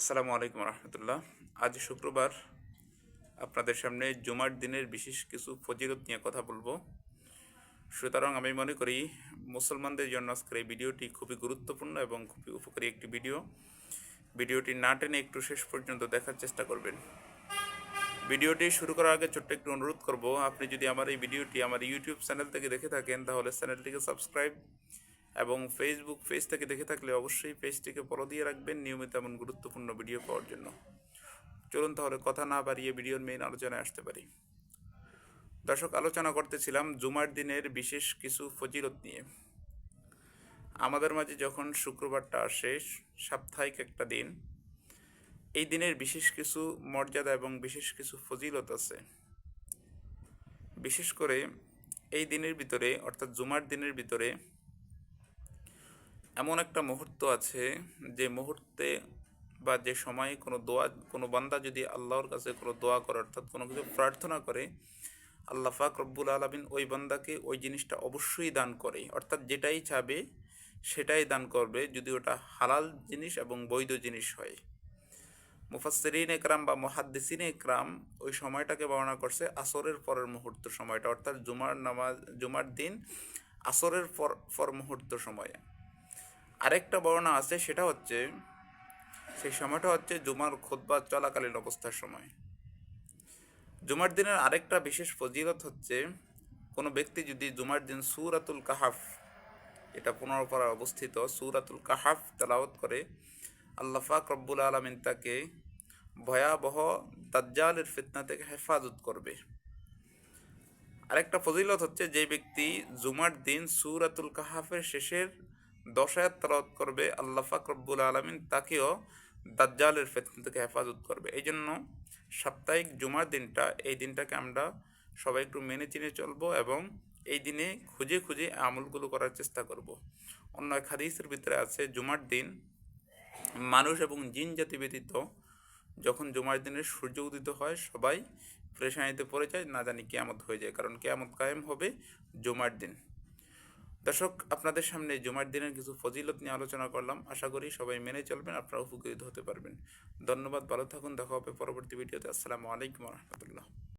আসসালামু আলাইকুম রহমতুল্লাহ। আজ শুক্রবার আপনাদের সামনে জুমার দিনের বিশেষ কিছু ফজিলত নিয়ে কথা বলব। সুতরাং আমি মনে করি মুসলমানদের জন্য আজকের এই ভিডিওটি খুবই গুরুত্বপূর্ণ এবং খুবই উপকারী একটি ভিডিও। ভিডিওটি না টেনে একটু শেষ পর্যন্ত দেখার চেষ্টা করবেন। ভিডিওটি শুরু করার আগে ছোট্ট একটু অনুরোধ করব, আপনি যদি আমার এই ভিডিওটি আমার ইউটিউব চ্যানেল থেকে দেখে থাকেন, তাহলে চ্যানেলটিকে সাবস্ক্রাইব এবং ফেসবুক পেজ থেকে দেখে থাকলে অবশ্যই পেজটিকে ফলো দিয়ে রাখবেন নিয়মিত এমন গুরুত্বপূর্ণ ভিডিও পাওয়ার জন্য। চলুন তাহলে কথা না বাড়িয়ে ভিডিওর মেইন আলোচনায় আসতে পারি। দর্শক, আলোচনা করতেছিলাম জুমার দিনের বিশেষ কিছু ফজিলত নিয়ে। আমাদের মাঝে যখন শুক্রবারটা আসে, সাপ্তাহিক একটা দিন, এই দিনের বিশেষ কিছু মর্যাদা এবং বিশেষ কিছু ফজিলত আছে। বিশেষ করে এই দিনের ভিতরে, অর্থাৎ জুমার দিনের ভিতরে এমন একটা মুহূর্ত আছে যে মুহূর্তে বা যে সময়ে কোনো দোয়া, কোনো বান্দা যদি আল্লাহর কাছে কোনো দোয়া করে, অর্থাৎ কোনো কিছু প্রার্থনা করে, আল্লাহ ফাক রব্বুল আলমিন ওই বান্দাকে ওই জিনিসটা অবশ্যই দান করে। অর্থাৎ যেটাই চাবে, সেটাই দান করবে যদি ওটা হালাল জিনিস এবং বৈধ জিনিস হয়। মুফাসরিন একরাম বা মহাদ্দিসিন একরাম ওই সময়টাকে বর্ণনা করছে আসরের পরের মুহূর্ত সময়টা, অর্থাৎ জুমার নামাজ, জুমার দিন আসরের পর পর মুহূর্ত সময়ে। আরেকটা বর্ণনা আছে, সেটা হচ্ছে, সেই সময়টা হচ্ছে জুমার খোদবা চলাকালীন অবস্থার সময়। জুমার দিনের আরেকটা বিশেষ ফজিলত হচ্ছে, কোনো ব্যক্তি যদি জুমার দিন সুরাতুল কাহাফ, এটা পনেরো পাড়ায় অবস্থিত, সুরাতুল কাহাফ তেলাওয়াত করে, আল্লাহ ফাক রব্বুল আলমিন তাকে ভয়াবহ দাজ্জালের ফিতনা থেকে হেফাজত করবে। আরেকটা ফজিলত হচ্ছে, যে ব্যক্তি জুমার দিন সুরাতুল কাহাফের শেষের দশায়াত তালাওয়াত করবে আল্লাহ ফাক রব্বুল আলমিন তাকেও দাজ্জালের ফেতনা থেকে হেফাজত করবে এই জন্য সাপ্তাহিক জুমার দিনটা, এই দিনটাকে আমরা সবাই একটু মেনে চিনে চলবো এবং এই দিনে খুঁজে খুঁজে আমলগুলো করার চেষ্টা করব। অন্য এক হাদিসের ভিতরে আছে, জুমার দিন মানুষ এবং জিন জাতি ব্যতীত যখন জুমার দিনে সূর্য উদিত হয়, সবাই পরেশানিতে পড়ে যায়, না জানি কেয়ামত হয়ে যায়, কারণ কেয়ামত কায়েম হবে জুমার দিন দর্শক, আপনাদের সামনে জুমার দিনের কিছু ফজিলত নিয়ে আলোচনা করলাম। আশা করি সবাই মেনে চলবেন আপনারা উপকৃত হতে পারবেন। ধন্যবাদ, ভালো থাকুন, দেখা হবে পরবর্তী ভিডিওতে। আসসালামু আলাইকুম রহমতুল্লাহ।